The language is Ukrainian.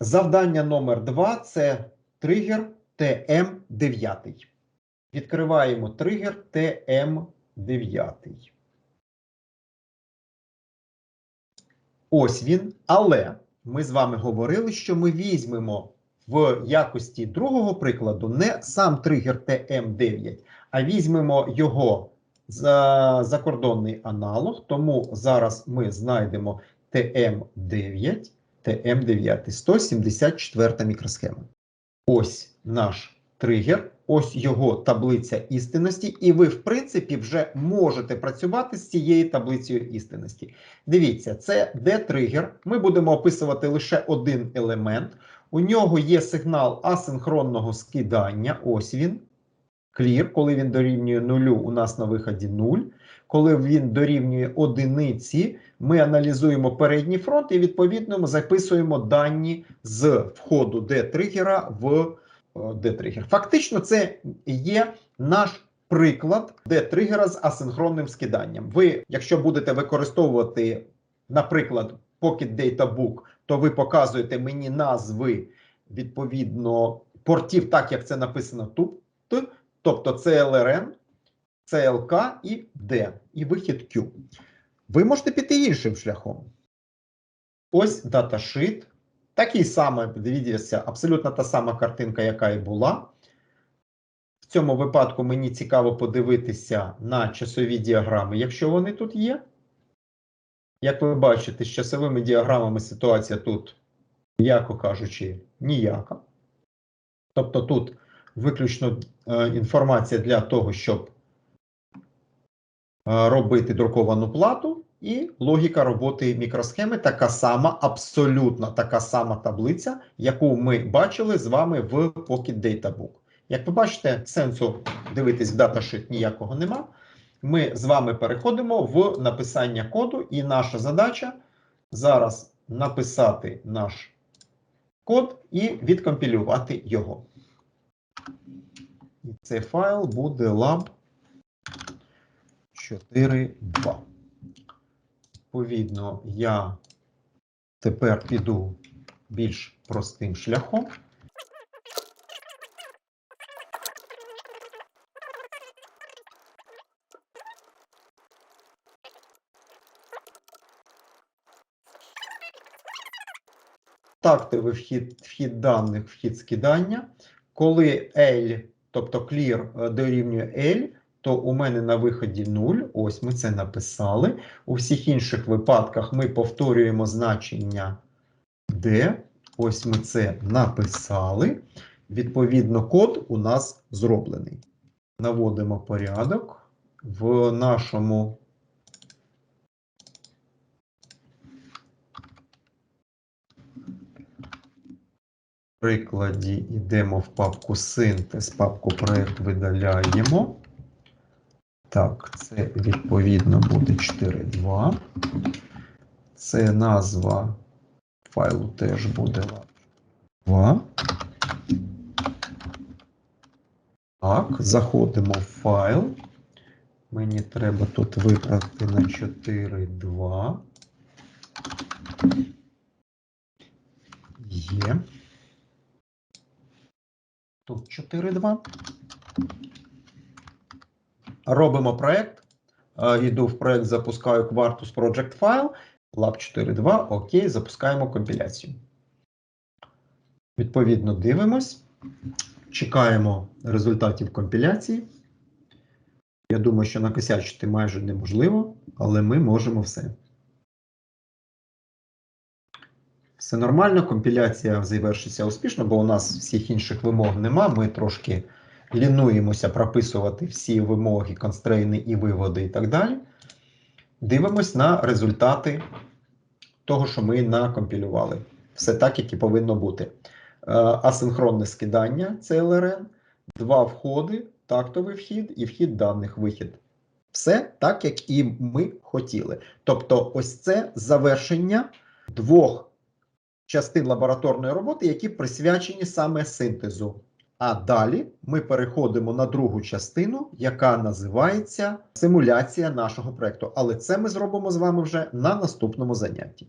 Завдання номер 2 це тригер TM9. Відкриваємо тригер TM9. Ось він. Але ми з вами говорили, що ми візьмемо в якості другого прикладу не сам тригер TM9, а візьмемо його за закордонний аналог. Тому зараз ми знайдемо TM9, TM9, 174 мікросхема. Ось наш тригер, ось його таблиця істинності, і ви, в принципі, вже можете працювати з цією таблицею істинності. Дивіться, це D-тригер. Ми будемо описувати лише один елемент. У нього є сигнал асинхронного скидання. Ось він. Clear, коли він дорівнює нулю, у нас на виході 0. Коли він дорівнює одиниці, ми аналізуємо передній фронт і відповідно ми записуємо дані з входу D-тригера в D-тригер. Фактично, це є наш приклад D-тригера з асинхронним скиданням. Ви, якщо будете використовувати, наприклад, Pocket Data Book, то ви показуєте мені назви відповідно портів, так як це написано тут. Тобто CLRN, CLK і D, і вихід Q. Ви можете піти іншим шляхом. Ось даташит. Такий самий, дивіться, абсолютно та сама картинка, яка і була. В цьому випадку мені цікаво подивитися на часові діаграми, якщо вони тут є. Як ви бачите, з часовими діаграмами ситуація тут, м'яко кажучи, ніяка. Тобто тут виключно е, інформація для того, щоб робити друковану плату, і логіка роботи мікросхеми така сама, абсолютно така сама таблиця, яку ми бачили з вами в Pocket Data. Як ви бачите, сенсу дивитись в даташит ніякого нема. Ми з вами переходимо в написання коду, і наша задача зараз написати наш код і відкомпілювати його. І цей файл буде lab 4.2. Відповідно, я тепер піду більш простим шляхом. Ставте ви вхід, вхід даних, вхід скидання. Коли L, тобто clear е, дорівнює L, то у мене на виході 0. Ось ми це написали. У всіх інших випадках ми повторюємо значення D. Ось ми це написали. Відповідно, код у нас зроблений. Наводимо порядок в нашому. Прикладі йдемо в папку синтез, папку проект видаляємо. Так, це відповідно буде 4.2. Це назва файлу теж буде 2. Так, заходимо в файл. Мені треба тут вибрати на 4.2. Є. Тут 4.2. Робимо проєкт. Йду в проєкт, запускаю Quartus Project File. Lab 4.2. Окей, запускаємо компіляцію. Відповідно, дивимось. Чекаємо результатів компіляції. Я думаю, що накосячити майже неможливо, але ми можемо все. Все нормально, компіляція завершиться успішно, бо у нас всіх інших вимог нема. Ми трошки лінуємося прописувати всі вимоги, констрейни і виводи і так далі. Дивимось на результати того, що ми накомпілювали. Все так, як і повинно бути. Е, асинхронне скидання CLRN, два входи, тактовий вхід і вхід даних вихід. Все так, як і ми хотіли. Тобто, ось це завершення двох частин лабораторної роботи, які присвячені саме синтезу. А далі ми переходимо на другу частину, яка називається симуляція нашого проекту. Але це ми зробимо з вами вже на наступному занятті.